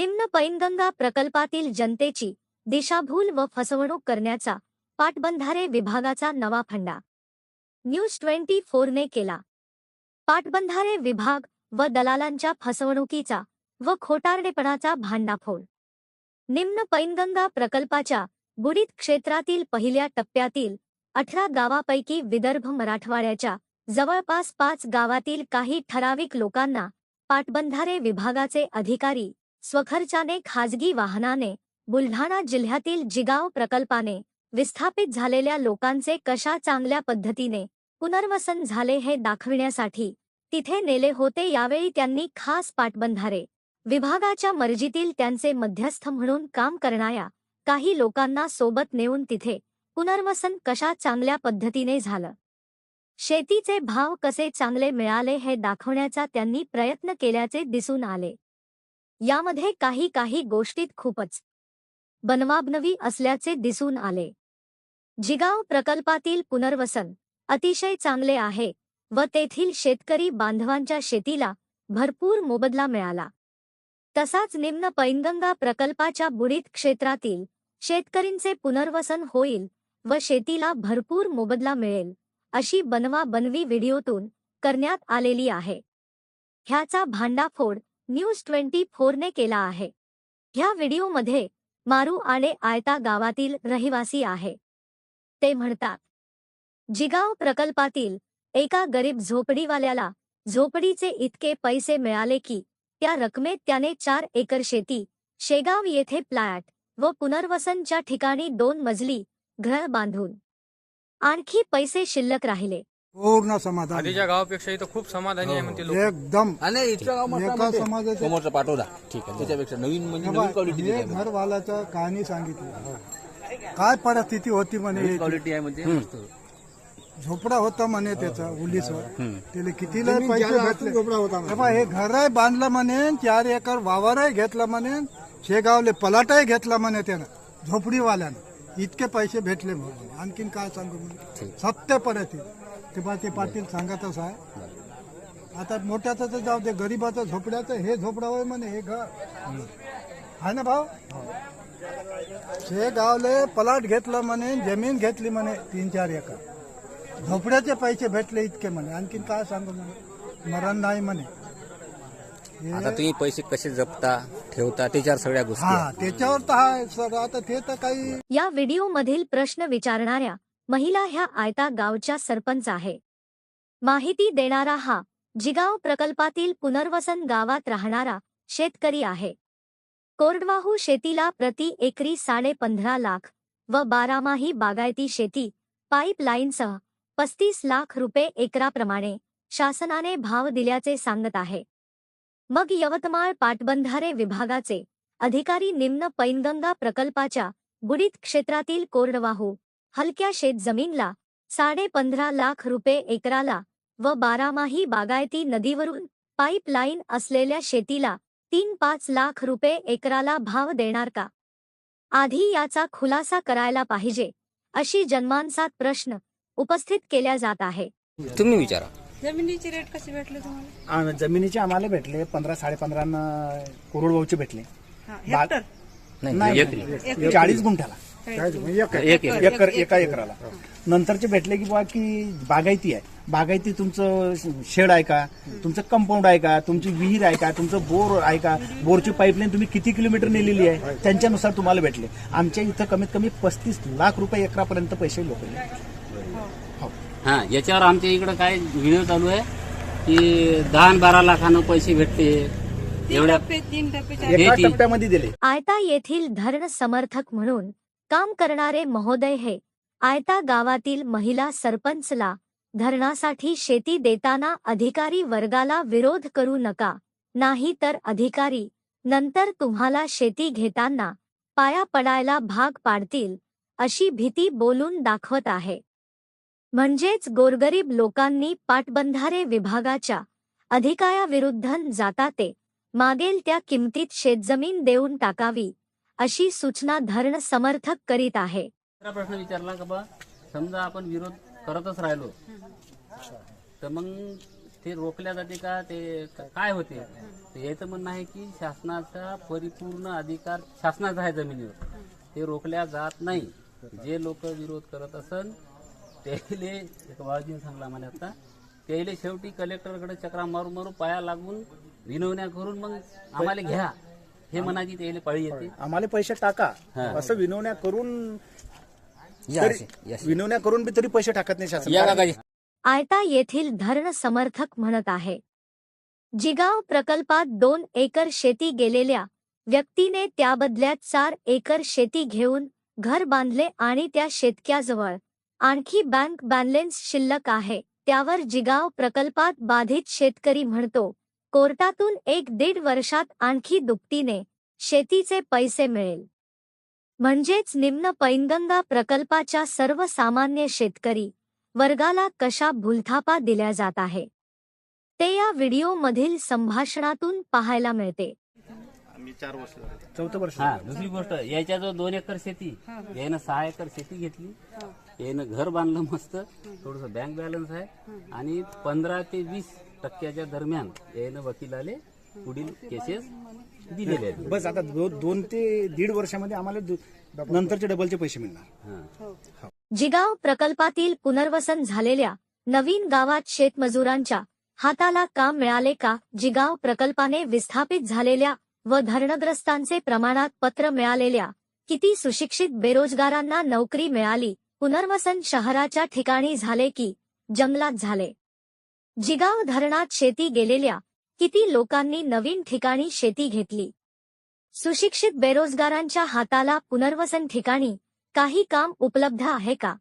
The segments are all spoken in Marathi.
निम्न पैनगंगा प्रकल्पातील जनतेची दिशाभूल व फसवणूक करण्याचा पाटबंधारे विभागाचा नवा फंडा. न्यूज ट्वेंटी फोरने केला. पाटबंधारे विभाग व दलालांच्या फसवणुकीचा व खोटारडेपणाचा भांडाफोड. निम्न पैनगंगा प्रकल्पाच्या बुडीत क्षेत्रातील पहिल्या टप्प्यातील अठरा गावापैकी विदर्भ मराठवाड्याच्या जवळपास पाच गावातील काही ठराविक लोकांना पाटबंधारे विभागाचे अधिकारी स्वखर्चाने खाजगी वाहनाने बुलढाणा जिल्ह्यातील जिगाव प्रकल्पाने विस्थापित झालेल्या लोकांचे कशा चांगल्या पद्धतीने पुनर्वसन झाले हे दाखविण्यासाठी तिथे नेले होते यावेळी त्यांनी खास पाटबंधारे विभागाच्या मर्जीतील त्यांचे मध्यस्थ म्हणून काम करणाऱ्या काही लोकांना सोबत नेऊन तिथे पुनर्वसन कशा चांगल्या पद्धतीने झालं? शेतीचे भाव कसे चांगले मिळाले हे दाखवण्याचा त्यांनी प्रयत्न केल्याचे दिसून आले. यामध्ये काही काही गोष्टीत खूपच बनवाबनवी असल्याचे दिसून आले. जिगाव प्रकल्पातील पुनर्वसन अतिशय चांगले आहे व तेथील शेतकरी बांधवांच्या शेतीला भरपूर मोबदला मिळाला. तसाच निम्न पैनगंगा प्रकल्पाच्या बुडीत क्षेत्रातील शेतकरींचे पुनर्वसन होईल व शेतीला भरपूर मोबदला मिळेल अशी बनवा बनवी व्हिडिओतून करण्यात आलेली आहे. ह्याचा भांडाफोड न्यूज ट्वेंटी फोरने केला आहे. ह्या व्हिडिओमध्ये मारू आणि आयता गावातील रहिवासी आहे. ते म्हणतात जिगाव प्रकल्पातील एका गरीब झोपडीवाल्याला झोपडीचे इतके पैसे मिळाले की त्या रकमेत त्याने चार एकर शेती शेगाव येथे प्लॅट व पुनर्वसनच्या ठिकाणी दोन मजली घर बांधून आणखी पैसे शिल्लक राहिले. पूर्ण समाधान आधीच्या गावापेक्षा इथं खूप समाधानी आहे म्हणते लोक. एकदम. आणि इतकं गाव एका. समाजाचे समोरचा पाठवला ठीक आहे त्याच्यापेक्षा नवीन म्हणजे नवीन क्वालिटी हे घरवालाचं कहाणी सांगितली. काय परिस्थिती होती म्हणे क्वालिटी आहे म्हणजे. झोपडा होता म्हणे त्याचा उलीसवर. त्याला किती लय पैसे भेटले? हे पहा, हे घरही बांधलं म्हणे चार एकर वावरही घेतलं म्हणे शेगावले पलाटही घेतला म्हणे त्यानं झोपडीवाल्यानं. इतके पैसे भेटले म्हणून. आणखीन काय सांगू म्हणे? सत्य परिस्थिती. ते पाटील सांगतच आहे. आता मोठ्याचं तर जाऊ दे गरीबाचं झोपड्याचं हे झोपडा होय म्हणे हे घर. आहे ना भाऊ? शेगावले पलाट घेतलं म्हणे जमीन घेतली म्हणे तीन चार एकर. झोपड्याचे पैसे भेटले इतके म्हणे. आणखीन काय सांगू म्हणे? मरण नाही म्हणे. हे- आता तुम्ही पैसे कसे जपता ठेवता त्याच्यावर सगळ्या गोष्टी हा. त्याच्यावर तर आहे सर आता ते तर काही या व्हिडिओमधील प्रश्न विचारणाऱ्या महिला ह्या आयता गावच्या सरपंच आहे. माहिती देणारा हा जिगाव प्रकल्पातील पुनर्वसन गावात राहणारा शेतकरी आहे. कोरडवाहू शेतीला प्रति एकरी साडेपंधरा लाख व बारामाही बागायती शेती पाईपलाईनसह पस्तीस लाख रुपये एकराप्रमाणे शासनाने भाव दिल्याचे सांगत आहे. मग यवतमाळ पाटबंधारे विभागाचे अधिकारी निम्न पैनगंगा प्रकल्पाच्या बुडीत क्षेत्रातील कोरडवाहू हलक्या शेतजमीनला साडे पंधरा लाख रुपये एकराला व बारामाही बागायती नदीवरून पाईपलाईन असलेल्या शेतीला तीन पाच लाख रुपये एकराला भाव देणार का? आधी याचा खुलासा करायला पाहिजे अशी जन्मांसात प्रश्न उपस्थित केल्या जात आहे. तुम्ही विचारा. जमिनीचे रेट कसे भेटले तुम्हाला? आ- जमिनीचे आम्हाला भेटले पंधरा साडेपंधरा भेटले. हा, बा- हेक्टर नाही एकरी. चाळीस गुंठ्याला. एक एक एकर. एका एकराला. नंतरचे भेटले की बुवा की बागायती आहे. बागायती तुमचं शेड आहे का? तुमचं कंपाऊंड आहे का? तुमची विहीर आहे का? तुमचं बोर आहे का? बोरची पाईपलाईन तुम्ही किती किलोमीटर नेलेली आहे? त्यांच्यानुसार तुम्हाला भेटले. आमच्या इथं कमीत कमी पस्तीस लाख रुपये एकरापर्यंत पैसे लोक हा. याच्यावर आमच्या इकडे काय व्हिडिओ चालू आहे? की दहा बारा लाखानं पैसे भेटते एवढ्या हे टप्प्यामध्ये दिले. आयता येथील धरण समर्थक म्हणून काम करणारे महोदय हे. आयता गावातील महिला सरपंचला धरणासाठी शेती देताना अधिकारी वर्गाला विरोध करू नका. नाही तर अधिकारी नंतर तुम्हाला शेती घेताना पाया पडायला भाग पाडतील अशी भीती बोलून दाखवत आहे. म्हणजेच गोरगरीब लोकांनी पाटबंधारे विभागाच्या अधिकाऱ्याविरुद्ध जाता ते मागेल त्या किमतीत शेतजमीन देऊन टाकावी. अशी सूचना धरण समर्थक करीत आहे. दुसरा प्रश्न विचारला का बा? समजा आपण विरोध करतच राहिलो. तर मग ते रोखल्या जाते का? ते काय होते? तर याचं म्हणणं आहे की शासनाचा परिपूर्ण अधिकार शासनाचा आहे जमिनीवर. ते रोखल्या जात नाही. जे लोक विरोध करत असन त्याले एक बाळजीने सांगला मला आता त्याले शेवटी कलेक्टरकडे चक्रा मारून मारून पाया लागून विनवण्या करून मग आम्हाला घ्या. हे म्हणायची त्याला पाळी येते. आम्हाला पैसे टाका. असं विनवण्या करून तरी-. विनवण्या करून बी तरी पैसे टाकत नाही शासन. या काकाजी आयता येथील धरण समर्थक म्हणत आहे. जिगाव प्रकल्पात दोन एकर शेती गेलेल्या व्यक्तीने त्याबदल्यात चार एकर शेती घेऊन घर बांधले आणि त्या शेतक्याजवळ आणखी बँक बॅलेन्स शिल्लक आहे. त्यावर जिगाव प्रकल्पात बाधित शेतकरी म्हणतो. कोर्टातून एक दीड वर्षात आणखी दुपटीने शेतीचे पैसे मिळेल. म्हणजेच निम्न पैनगंगा प्रकल्पाच्या सर्वसामान्य शेतकरी वर्गाला कशा भूलथापा दिल्या जात आहे? ते या व्हिडिओमधील संभाषणातून पाहायला मिळते. चौथं वर्ष. हा दुसरी गोष्ट याच्या जो दोन एकर शेती. यानं सहा एकर शेती घेतली. यानं घर बांधलं मस्त. थोडस बँक बॅलन्स आहे. आणि पंधरा ते वीस टक्क्याच्या दरम्यान यानं वकिलाले पुढील केसेस दिलेले आहेत. बस आता दो- दोन ते दीड वर्षामध्ये आम्हाला दु- नंतरचे डबलचे पैसे मिळणार. हा. जिगाव प्रकल्पातील पुनर्वसन झालेल्या नवीन गावात शेतमजुरांच्या हाताला काम मिळाले का? जिगाव प्रकल्पाने विस्थापित झालेल्या व धरणग्रस्तांचे प्रमाणात पत्र मिळालेल्या किती सुशिक्षित बेरोजगारांना नोकरी मिळाली? पुनर्वसन शहराच्या ठिकाणी झाले की जंगलात झाले? जिगाव धरणात शेती गेलेल्या किती लोकांनी नवीन ठिकाणी शेती घेतली. सुशिक्षित बेरोजगारांच्या हाताला पुनर्वसन ठिकाणी काही काम उपलब्ध आहे का?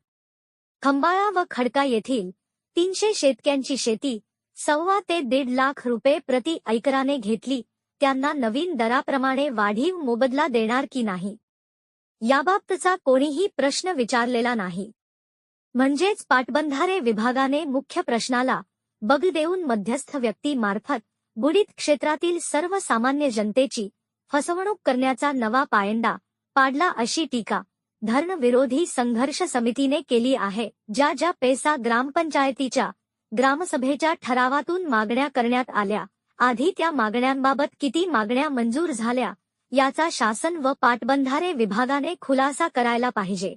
खंबाळा व खडका येथील तीनशे शेतक्यांची शेती सव्वा ते दीड लाख रुपये प्रति ऐकराने घेतली त्यांना नवीन दराप्रमाणे वाढीव मोबदला देणार की नाही? याबाबतचा कोणीही प्रश्न विचारलेला नाही. म्हणजेच पाटबंधारे विभागाने मुख्य प्रश्नाला बग देऊन मध्यस्थ व्यक्तीमार्फत बुडीत क्षेत्रातील सर्वसामान्य जनतेची फसवणूक करण्याचा नवा पायंडा पाडला अशी टीका धरणविरोधी संघर्ष समितीने केली आहे ज्या ज्या पैसा ग्रामपंचायतीच्या ग्रामसभेच्या ठरावातून मागण्या करण्यात आल्या आधी त्या मागण्यांबाबत किती मागण्या मंजूर झाल्या याचा शासन व पाटबंधारे विभागाने खुलासा करायला पाहिजे.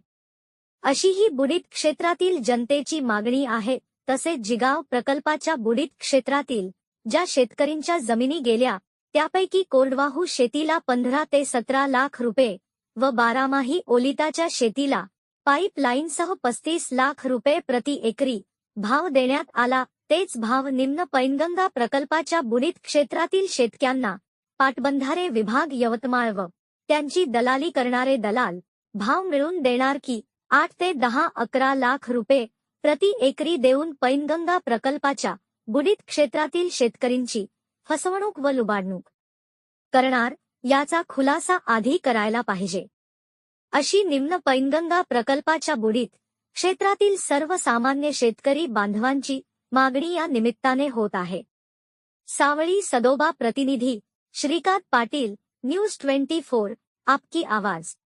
अशी ही बुडीत क्षेत्रातील जनतेची मागणी आहे. तसेच जिगाव प्रकल्पाच्या बुडीत क्षेत्रातील ज्या शेतकरींच्या जमिनी गेल्या त्यापैकी कोरडवाहू शेतीला पंधरा ते सतरा लाख रुपये व बारामाही ओलिताच्या शेतीला पाईपलाईनसह पस्तीस लाख रुपये प्रति एकरी भाव देण्यात आला तेच भाव निम्न पैनगंगा प्रकल्पाच्या बुडीत क्षेत्रातील शेतक्यांना पाटबंधारे विभाग यवतमाळ व त्यांची दलाली करणारे दलाल भाव मिळून देणार की आठ ते दहा अकरा लाख रुपये प्रति एकरी देऊन पैनगंगा प्रकल्पाच्या बुडीत क्षेत्रातील शेतकरींची फसवणूक व लुबाडणूक करणार याचा खुलासा आधी करायला पाहिजे. अशी निम्न पैनगंगा प्रकल्पाच्या बुडीत क्षेत्रातील सर्वसामान्य शेतकरी बांधवांची मागणी या निमित्ताने होत आहे. सावळी सदोबा प्रतिनिधी Shrikant Patil news twenty four आपकी आवाज.